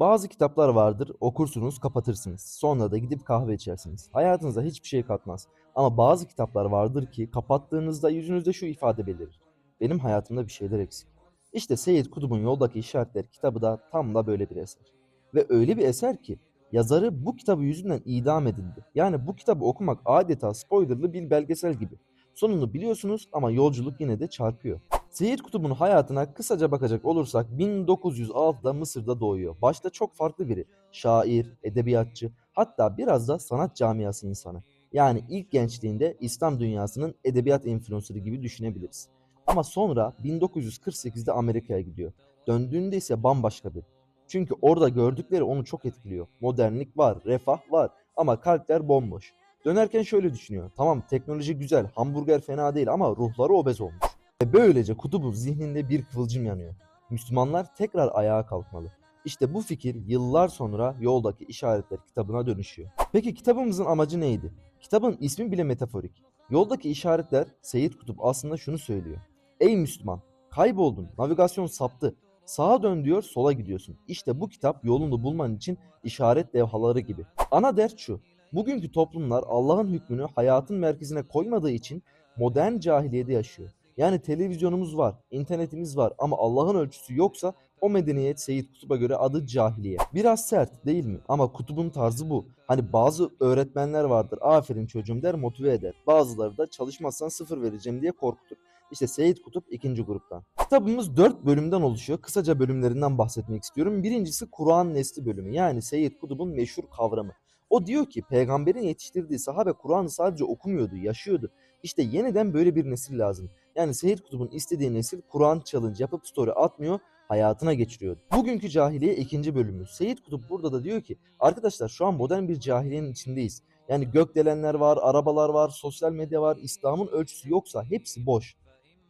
Bazı kitaplar vardır, okursunuz, kapatırsınız. Sonra da gidip kahve içersiniz. Hayatınıza hiçbir şey katmaz. Ama bazı kitaplar vardır ki kapattığınızda yüzünüzde şu ifade belirir. Benim hayatımda bir şeyler eksik. İşte Seyyid Kutub'un Yoldaki İşaretler kitabı da tam da böyle bir eser. Ve öyle bir eser ki yazarı bu kitabı yüzünden idam edildi. Yani bu kitabı okumak adeta spoilerlı bir belgesel gibi. Sonunu biliyorsunuz ama yolculuk yine de çarpıyor. Seyyid Kutub'un hayatına kısaca bakacak olursak 1906'da Mısır'da doğuyor. Başta çok farklı biri. Şair, edebiyatçı, hatta biraz da sanat camiası insanı. Yani ilk gençliğinde İslam dünyasının edebiyat influencer'ı gibi düşünebiliriz. Ama sonra 1948'de Amerika'ya gidiyor. Döndüğünde ise bambaşka bir. Çünkü orada gördükleri onu çok etkiliyor. Modernlik var, refah var ama kalpler bomboş. Dönerken şöyle düşünüyor. Tamam teknoloji güzel, hamburger fena değil ama ruhları obez olmuş. Ve böylece kutubun zihninde bir kıvılcım yanıyor. Müslümanlar tekrar ayağa kalkmalı. İşte bu fikir yıllar sonra Yoldaki İşaretler kitabına dönüşüyor. Peki kitabımızın amacı neydi? Kitabın ismi bile metaforik. Yoldaki işaretler Seyyid Kutup aslında şunu söylüyor. Ey Müslüman, kayboldun, navigasyon saptı. Sağa dön diyor, sola gidiyorsun. İşte bu kitap yolunu bulman için işaret levhaları gibi. Ana dert şu. Bugünkü toplumlar Allah'ın hükmünü hayatın merkezine koymadığı için modern cahiliyede yaşıyor. Yani televizyonumuz var, internetimiz var ama Allah'ın ölçüsü yoksa o medeniyet Seyyid Kutup'a göre adı cahiliye. Biraz sert değil mi? Ama Kutup'un tarzı bu. Hani bazı öğretmenler vardır aferin çocuğum der motive eder. Bazıları da çalışmazsan sıfır vereceğim diye korkutur. İşte Seyyid Kutup ikinci gruptan. Kitabımız 4 bölümden oluşuyor. Kısaca bölümlerinden bahsetmek istiyorum. Birincisi Kur'an nesli bölümü. Yani Seyyid Kutup'un meşhur kavramı. O diyor ki peygamberin yetiştirdiği sahabe Kur'an'ı sadece okumuyordu, yaşıyordu. İşte yeniden böyle bir nesil lazım. Yani Seyyid Kutup'un istediği nesil Kur'an challenge yapıp story atmıyor, hayatına geçiriyordu. Bugünkü cahiliye ikinci bölümü. Seyyid Kutup burada da diyor ki arkadaşlar şu an modern bir cahiliyenin içindeyiz. Yani gökdelenler var, arabalar var, sosyal medya var. İslam'ın ölçüsü yoksa hepsi boş.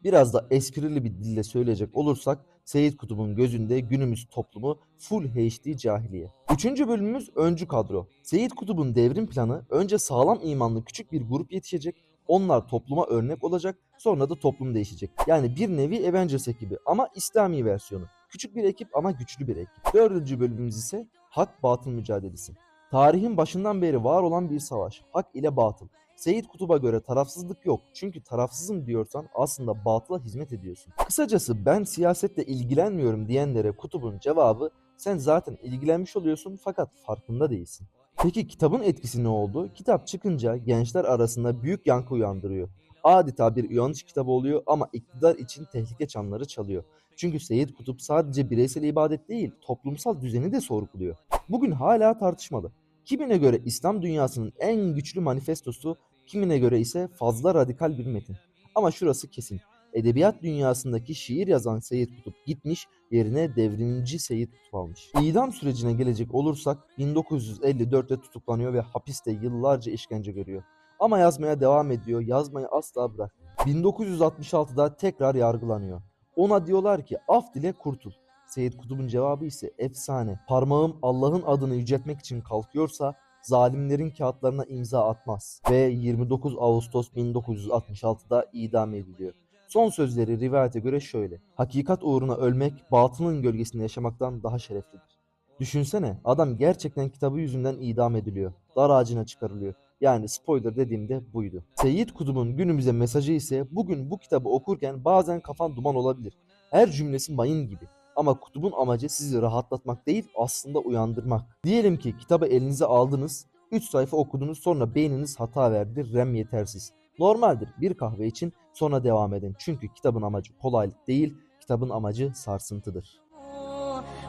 Biraz da esprili bir dille söyleyecek olursak Seyyid Kutup'un gözünde günümüz toplumu full HD cahiliye. Üçüncü bölümümüz öncü kadro. Seyyid Kutup'un devrim planı önce sağlam imanlı küçük bir grup yetişecek. Onlar topluma örnek olacak. Sonra da toplum değişecek. Yani bir nevi Avengers ekibi ama İslami versiyonu. Küçük bir ekip ama güçlü bir ekip. Dördüncü bölümümüz ise hak batıl mücadelesi. Tarihin başından beri var olan bir savaş. Hak ile batıl. Seyyid Kutup'a göre tarafsızlık yok. Çünkü tarafsızım diyorsan aslında batıla hizmet ediyorsun. Kısacası ben siyasetle ilgilenmiyorum diyenlere Kutup'un cevabı sen zaten ilgilenmiş oluyorsun fakat farkında değilsin. Peki kitabın etkisi ne oldu? Kitap çıkınca gençler arasında büyük yankı uyandırıyor. Adeta bir uyanış kitabı oluyor ama iktidar için tehlike çanları çalıyor. Çünkü Seyyid Kutup sadece bireysel ibadet değil, toplumsal düzeni de sorguluyor. Bugün hala tartışmalı. Kimine göre İslam dünyasının en güçlü manifestosu, kimine göre ise fazla radikal bir metin. Ama şurası kesin. Edebiyat dünyasındaki şiir yazan Seyyid Kutup gitmiş, yerine devrimci Seyyid Kutup almış. İdam sürecine gelecek olursak 1954'te tutuklanıyor ve hapiste yıllarca işkence görüyor. Ama yazmaya devam ediyor, yazmayı asla bırak. 1966'da tekrar yargılanıyor. Ona diyorlar ki af dile kurtul. Seyyid Kutup'un cevabı ise efsane. Parmağım Allah'ın adını yüceltmek için kalkıyorsa zalimlerin kağıtlarına imza atmaz. Ve 29 Ağustos 1966'da idam ediliyor. Son sözleri rivayete göre şöyle. Hakikat uğruna ölmek batılın gölgesinde yaşamaktan daha şereflidir. Düşünsene adam gerçekten kitabı yüzünden idam ediliyor. Dar ağacına çıkarılıyor. Yani spoiler dediğimde buydu. Seyyid Kutup'un günümüze mesajı ise bugün bu kitabı okurken bazen kafan duman olabilir. Her cümlesi mayın gibi. Ama kutubun amacı sizi rahatlatmak değil aslında uyandırmak. Diyelim ki kitabı elinize aldınız, 3 sayfa okudunuz sonra beyniniz hata verdi, RAM yetersiz. Normaldir bir kahve için sonra devam edin. Çünkü kitabın amacı kolaylık değil, kitabın amacı sarsıntıdır.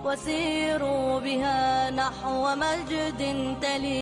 وسيروا بها نحو مجد تلي